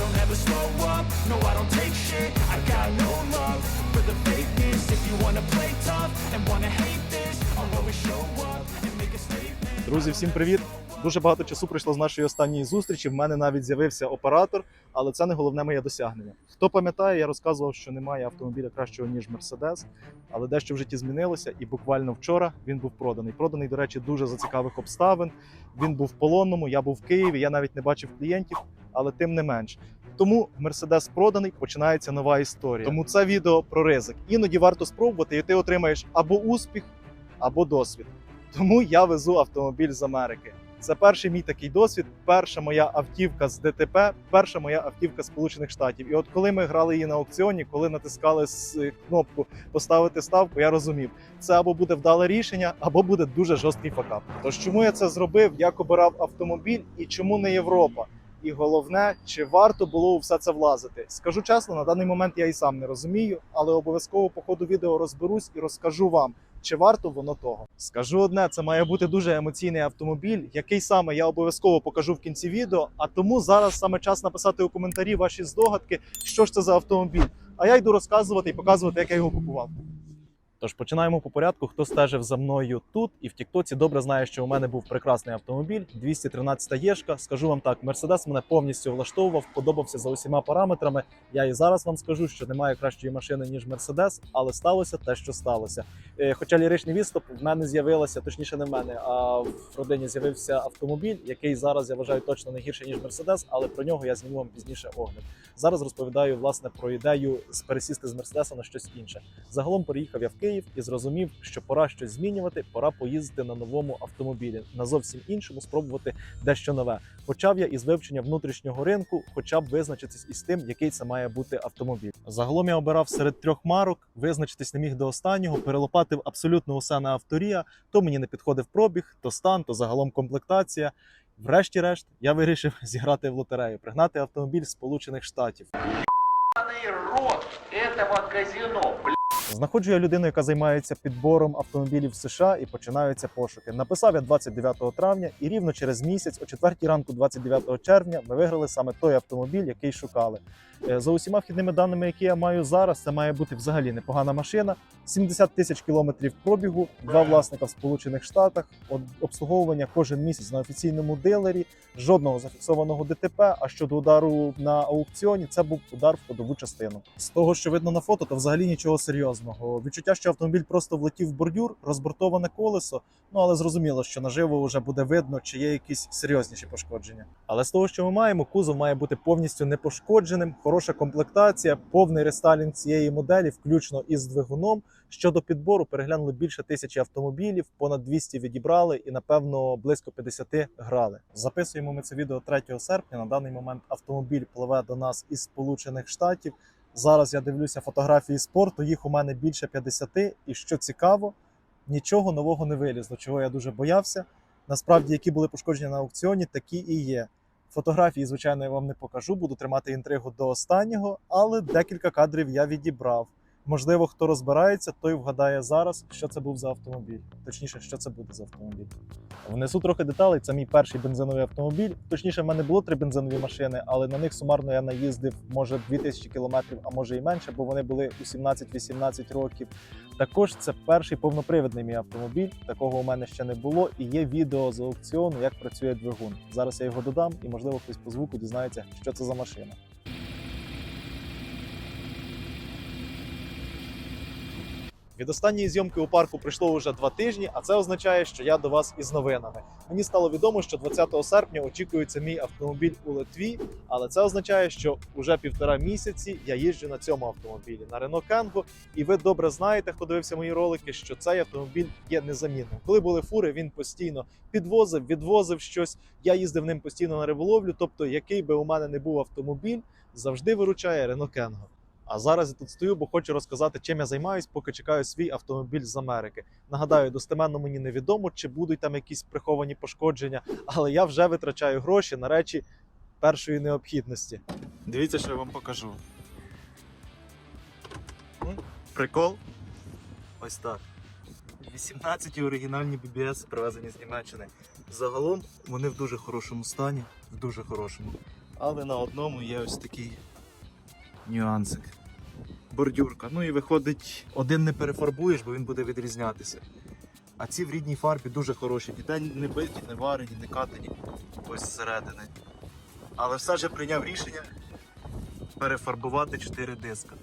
don't ever slow up, no I don't take shit I got no love for the fakeness If you wanna play tough and wanna hate this I'll always show up and make a statement Друзі, всім привіт! Дуже багато часу пройшло з нашої останньої зустрічі. В мене навіть з'явився оператор, але це не головне моє досягнення. Хто пам'ятає, я розказував, що немає автомобіля кращого ніж Мерседес, але дещо в житті змінилося, і буквально вчора він був проданий. Проданий, до речі, дуже за цікавих обставин. Він був в полонному, я був в Києві. Я навіть не бачив клієнтів, але тим не менш. Тому Мерседес проданий, починається нова історія. Тому це відео про ризик. Іноді варто спробувати, і ти отримаєш або успіх, або досвід. Тому я везу автомобіль з Америки. Це перший мій такий досвід. Перша моя автівка з ДТП, перша моя автівка Сполучених Штатів. І от коли ми грали її на аукціоні, коли натискали кнопку поставити ставку, я розумів, це або буде вдале рішення, або буде дуже жорсткий факап. Тож чому я це зробив? Як обирав автомобіль і чому не Європа? І головне, чи варто було у все це влазити? Скажу чесно, на даний момент я і сам не розумію, але обов'язково по ходу відео розберусь і розкажу вам, чи варто воно того. Скажу одне, це має бути дуже емоційний автомобіль, який саме я обов'язково покажу в кінці відео. А тому зараз саме час написати у коментарі ваші здогадки, що ж це за автомобіль. А я йду розказувати і показувати, як я його купував. Тож починаємо по порядку. Хто стежив за мною тут і в Тіктоці, добре знає, що у мене був прекрасний автомобіль 213 єшка. Скажу вам так, Мерседес мене повністю влаштовував, подобався за усіма параметрами. Я і зараз вам скажу, що немає кращої машини ніж Мерседес, але сталося те, що сталося. Е, Хоча ліричний відступ в мене з'явилося, точніше не в мене, а в родині з'явився автомобіль, який зараз я вважаю точно не гірше ніж Мерседес, але про нього я зніму вам пізніше огляд. Зараз розповідаю власне про ідею з- пересісти з Мерседеса на щось інше. Загалом переїхав я в Київ і зрозумів, що пора щось змінювати, пора поїздити на новому автомобілі, на зовсім іншому, спробувати дещо нове. Почав я із вивчення внутрішнього ринку, хоча б визначитись із тим, який це має бути автомобіль. Загалом я обирав серед трьох марок, визначитись не міг до останнього, перелопатив абсолютно усе на авторія. То мені не підходив пробіг, то стан, то загалом комплектація. Врешті-решт, я вирішив зіграти в лотерею, пригнати автомобіль Сполучених Штатів. рот этого казино. Знаходжу я людину, яка займається підбором автомобілів в США і починаються пошуки. Написав я 29 травня, і рівно через місяць, о 4 ранку, 29 червня, ми виграли саме той автомобіль, який шукали. Е, За усіма вхідними даними, які я маю зараз, це має бути взагалі непогана машина. 70 тисяч кілометрів пробігу, два власника в Сполучених Штатах, об- обслуговування кожен місяць на офіційному дилері, жодного зафіксованого ДТП. А щодо удару на аукціоні, це був удар в ходову частину. З того, що видно на фото, то взагалі нічого серйозного. Відчуття, що автомобіль просто влетів в бордюр, розбортоване колесо. Ну але зрозуміло, що наживо вже буде видно, чи є якісь серйозніші пошкодження. Але з того, що ми маємо, кузов має бути повністю непошкодженим, хороша комплектація, повний рестайлінг цієї моделі, включно із двигуном. Щодо підбору, переглянули більше тисячі автомобілів, понад 200 відібрали і напевно близько 50 грали. Записуємо ми це відео 3 серпня. На даний момент автомобіль пливе до нас із Сполучених Штатів. Зараз я дивлюся фотографії спорту. Їх у мене більше 50, І що цікаво, нічого нового не вилізло, чого я дуже боявся. Насправді, які були пошкодження на аукціоні, такі і є. Фотографії, звичайно, я вам не покажу, буду тримати інтригу до останнього, але декілька кадрів я відібрав. Можливо, хто розбирається, той вгадає зараз, що це був за автомобіль. Точніше, що це буде за автомобіль. Внесу трохи деталей. Це мій перший бензиновий автомобіль. Точніше, в мене було три бензинові машини, але на них сумарно я наїздив може 2000 кілометрів, а може і менше, бо вони були у 17-18 років. Також це перший повнопривідний мій автомобіль. Такого у мене ще не було. І є відео з аукціону, як працює двигун. Зараз я його додам, і можливо хтось по звуку дізнається, що це за машина. Від останньої зйомки у парку пройшло вже два тижні, а це означає, що я до вас із новинами. Мені стало відомо, що 20 серпня очікується мій автомобіль у Литві, але це означає, що уже півтора місяці я їжджу на цьому автомобілі на Renault Kangoo. І ви добре знаєте, хто дивився мої ролики, що цей автомобіль є незамінним. Коли були фури, він постійно підвозив, відвозив щось. Я їздив ним постійно на риболовлю. Тобто, який би у мене не був автомобіль, завжди виручає Renault Kangoo. А зараз я тут стою, бо хочу розказати, чим я займаюсь, поки чекаю свій автомобіль з Америки. Нагадаю, достеменно мені невідомо, чи будуть там якісь приховані пошкодження, але я вже витрачаю гроші на речі першої необхідності. Дивіться, що я вам покажу. Прикол. Ось так. 18 оригінальні BBS привезені з Німеччини. Загалом вони в дуже хорошому стані, в дуже хорошому. Але на одному є ось такий нюансик. Бордюрка. Ну і виходить, один не перефарбуєш, бо він буде відрізнятися. А ці в рідній фарбі дуже хороші. Ніде не биті, не варені, не катані ось зсередини. Але все ж я прийняв рішення перефарбувати 4 диска.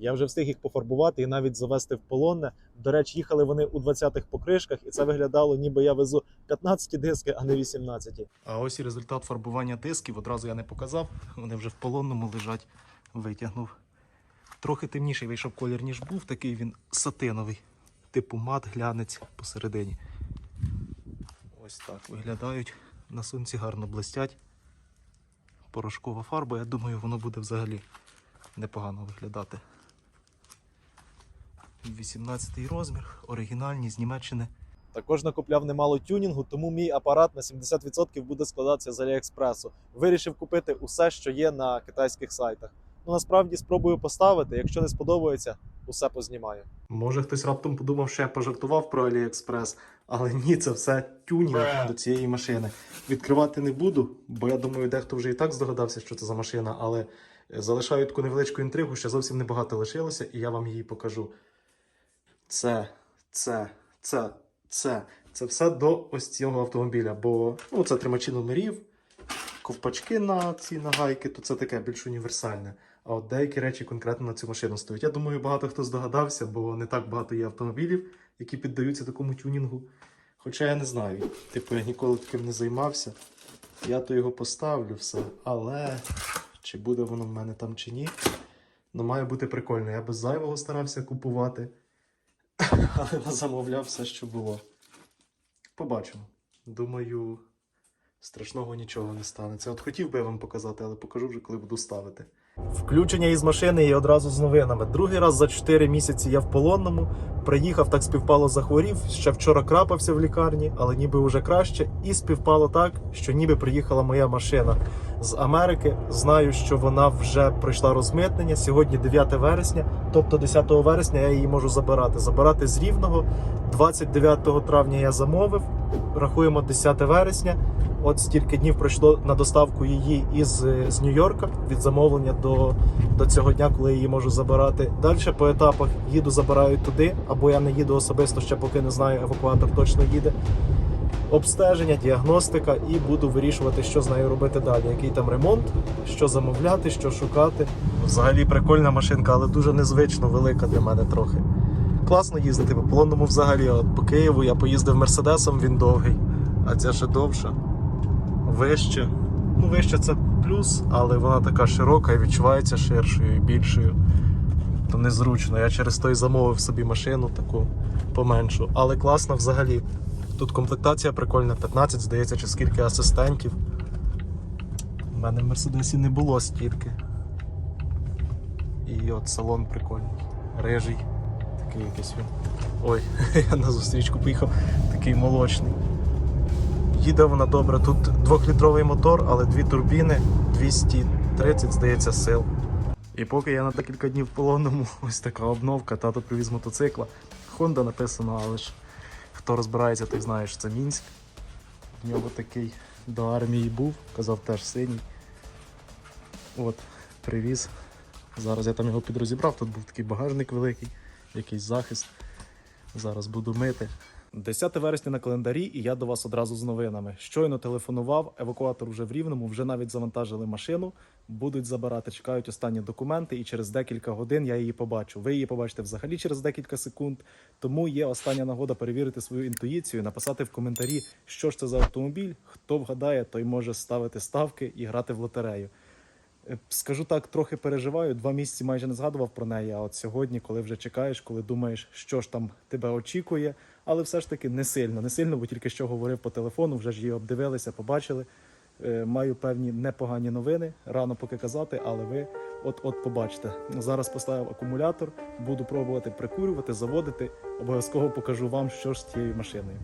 Я вже встиг їх пофарбувати і навіть завести в полонне. До речі, їхали вони у 20-х покришках, і це виглядало, ніби я везу 15 диски, а не 18. А ось і результат фарбування дисків. Одразу я не показав. Вони вже в полонному лежать. Витягнув. Трохи темніший вийшов колір, ніж був, такий він сатиновий, типу мат, глянець посередині. Ось так виглядають. На сонці гарно блистять. Порошкова фарба, я думаю, воно буде взагалі непогано виглядати. 18 розмір, оригінальні з Німеччини. Також накупляв немало тюнінгу, тому мій апарат на 70% буде складатися з Аліекспресу. Вирішив купити усе, що є на китайських сайтах. Ну насправді спробую поставити. Якщо не сподобається, усе познімаю. Може хтось раптом подумав, що я пожартував про Аліекспрес, але ні, це все тюнінг до цієї машини. Відкривати не буду, бо я думаю, дехто вже і так здогадався, що це за машина, але е, залишаю таку невеличку інтригу, ще зовсім небагато лишилося, і я вам її покажу. Це, це, це, це. Це все до ось цього автомобіля, бо ну, це тримачі номерів, ковпачки на ці нагайки, то це таке більш універсальне. А от деякі речі конкретно на цю машину стоять. Я думаю, багато хто здогадався, бо не так багато є автомобілів, які піддаються такому тюнінгу. Хоча я не знаю, типу я ніколи таким не займався. Я то його поставлю все. Але чи буде воно в мене там чи ні, ну має бути прикольно. Я без зайвого старався купувати, але замовляв все, що було. Побачимо. Думаю, страшного нічого не станеться. От хотів би я вам показати, але покажу вже, коли буду ставити. Включення із машини і одразу з новинами. Другий раз за 4 місяці я в полонному. Приїхав, так співпало, захворів. Ще вчора крапався в лікарні, але ніби вже краще. І співпало так, що ніби приїхала моя машина з Америки. Знаю, що вона вже пройшла розмитнення. Сьогодні 9 вересня, тобто 10 вересня я її можу забирати. Забирати з рівного. 29 травня я замовив. Рахуємо 10 вересня. От стільки днів пройшло на доставку її із е, з Нью-Йорка від замовлення до, до цього дня, коли її можу забирати. Далі по етапах їду, забираю туди, або я не їду особисто, ще поки не знаю, евакуатор точно їде. Обстеження, діагностика, і буду вирішувати, що з нею робити далі. Який там ремонт, що замовляти, що шукати. Взагалі прикольна машинка, але дуже незвично велика для мене трохи. Класно їздити по полонному взагалі. От по Києву я поїздив мерседесом, він довгий, а ця ще довша вище. Ну, вище це плюс, але вона така широка і відчувається ширшою і більшою. То незручно. Я через той замовив собі машину таку поменшу. Але класно взагалі. Тут комплектація прикольна, 15, здається, чи скільки асистентів. У мене в Мерседесі не було стільки. І от салон прикольний. Рижий. Такий якийсь він. Ой, я на зустрічку поїхав, такий молочний. Їде вона добре. Тут двохлітровий мотор, але дві турбіни, 230, здається, сил. І поки я на декілька днів в полонному, ось така обновка, тато привіз мотоцикла. Honda написано, але ж хто розбирається, той знає, що це Мінськ. В нього такий до армії був, казав теж синій. От, привіз. Зараз я там його підрозібрав, тут був такий багажник великий, якийсь захист. Зараз буду мити. 10 вересня на календарі, і я до вас одразу з новинами. Щойно телефонував, евакуатор вже в рівному, вже навіть завантажили машину. Будуть забирати, чекають останні документи, і через декілька годин я її побачу. Ви її побачите взагалі через декілька секунд. Тому є остання нагода перевірити свою інтуїцію, написати в коментарі, що ж це за автомобіль. Хто вгадає, той може ставити ставки і грати в лотерею. Е, Скажу так, трохи переживаю. Два місяці майже не згадував про неї. А от сьогодні, коли вже чекаєш, коли думаєш, що ж там тебе очікує, але все ж таки не сильно, не сильно, бо тільки що говорив по телефону, вже ж її обдивилися, побачили. Е, Маю певні непогані новини. Рано поки казати, але ви от-от побачите. Зараз поставив акумулятор, буду пробувати прикурювати, заводити. Обов'язково покажу вам, що ж з цією машиною.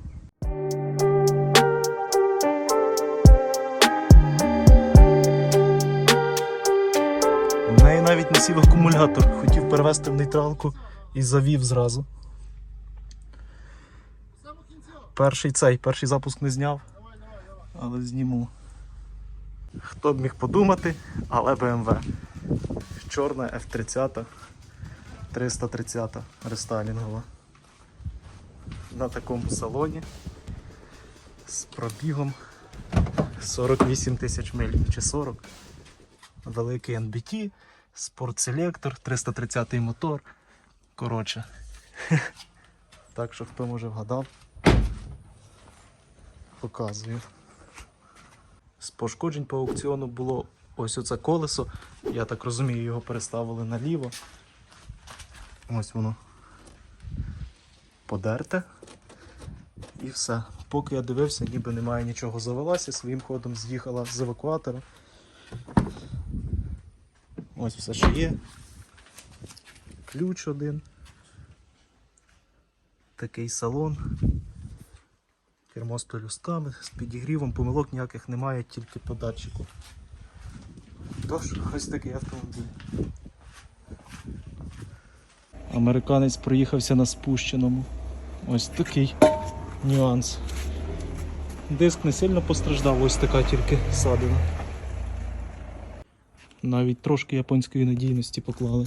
У неї навіть не сів акумулятор. Хотів перевести в нейтралку і завів зразу. Перший цей, перший запуск не зняв, але зніму. Хто б міг подумати, але BMW. Чорна F30, 330 рестайлінгова. На такому салоні з пробігом 48 тисяч миль чи 40. Великий NBT, Selector, 330 мотор. Коротше. Так що хто може вгадав, показую. З пошкоджень по аукціону було ось оце колесо. Я так розумію, його переставили наліво. Ось воно подерте. І все. Поки я дивився, ніби немає нічого завелася, своїм ходом з'їхала з евакуатора. Ось все, що є. Ключ один. Такий салон. Кермо з пелюстками, з підігрівом, помилок ніяких немає, тільки по датчику. Тож, ось такий автомобіль. Американець проїхався на спущеному. Ось такий нюанс. Диск не сильно постраждав, ось така тільки садина. Навіть трошки японської надійності поклали.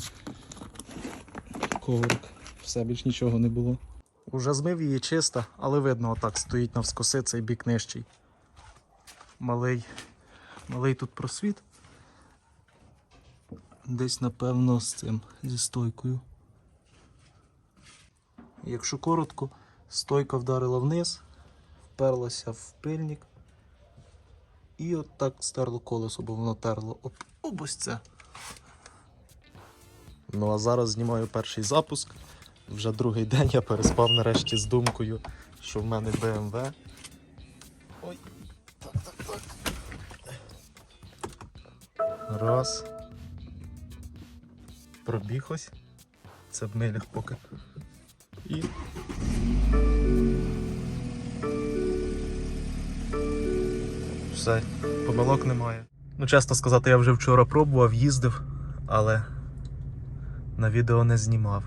Коврик. Все більш нічого не було. Уже змив її чисто, але видно, отак стоїть навскоси цей бік нижчий. Малий, малий тут просвіт. Десь, напевно, з цим, зі стойкою. Якщо коротко, стойка вдарила вниз, вперлася в пильник. І от так стерло колесо, бо воно терло об, об ось це. Ну а зараз знімаю перший запуск. Вже другий день я переспав нарешті з думкою, що в мене BMW. Ой, так, так, так. Раз. Пробіг ось. Це в милях поки. І. Все, помилок немає. Ну, чесно сказати, я вже вчора пробував, їздив, але на відео не знімав.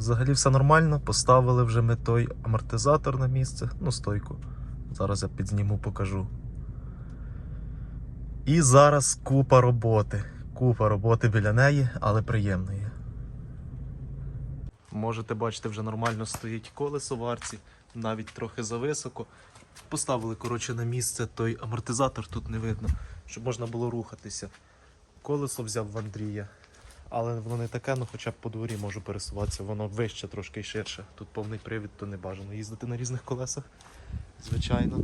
Взагалі все нормально, поставили вже ми той амортизатор на місце, ну стойку. Зараз я підзніму, покажу. І зараз купа роботи. Купа роботи біля неї, але приємної. Можете бачити, вже нормально стоїть колесо в арці, навіть трохи зависоко. Поставили, коротше, на місце той амортизатор, тут не видно, щоб можна було рухатися. Колесо взяв в Андрія. Але воно не таке, ну хоча б по дворі можу пересуватися, воно вище трошки і ширше. Тут повний привід, то не бажано їздити на різних колесах, звичайно.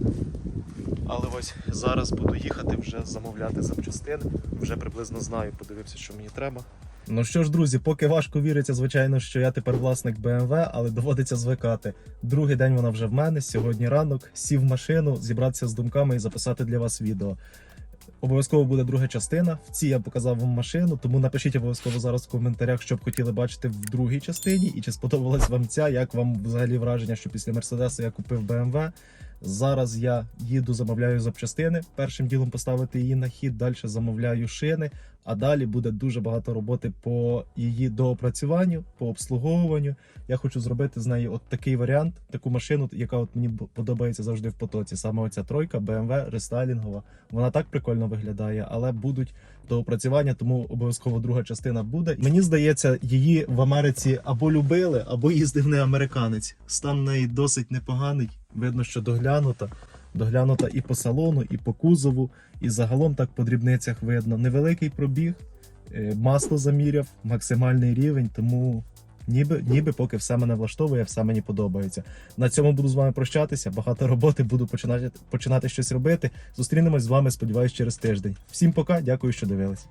Але ось зараз буду їхати вже замовляти запчастини. Вже приблизно знаю, подивився, що мені треба. Ну що ж, друзі, поки важко віриться, звичайно, що я тепер власник BMW, але доводиться звикати. Другий день вона вже в мене. Сьогодні ранок сів в машину, зібратися з думками і записати для вас відео. Обов'язково буде друга частина. В цій я показав вам машину, тому напишіть обов'язково зараз в коментарях, що б хотіли бачити в другій частині, і чи сподобалась вам ця, як вам взагалі враження, що після Мерседеса я купив BMW. Зараз я їду, замовляю запчастини. Першим ділом поставити її на хід, далі замовляю шини. А далі буде дуже багато роботи по її доопрацюванню, по обслуговуванню. Я хочу зробити з неї от такий варіант, таку машину, яка от мені подобається завжди в потоці. Саме оця тройка BMW рестайлінгова. Вона так прикольно виглядає, але будуть доопрацювання, тому обов'язково друга частина буде. Мені здається, її в Америці або любили, або їздив не американець. Стан неї досить непоганий. Видно, що доглянута. Доглянута і по салону, і по кузову, і загалом так по дрібницях видно. Невеликий пробіг, е, масло заміряв, максимальний рівень, тому ніби, ніби поки все мене влаштовує, все мені подобається. На цьому буду з вами прощатися. Багато роботи буду починати, починати щось робити. Зустрінемось з вами, сподіваюсь, через тиждень. Всім пока, дякую, що дивились.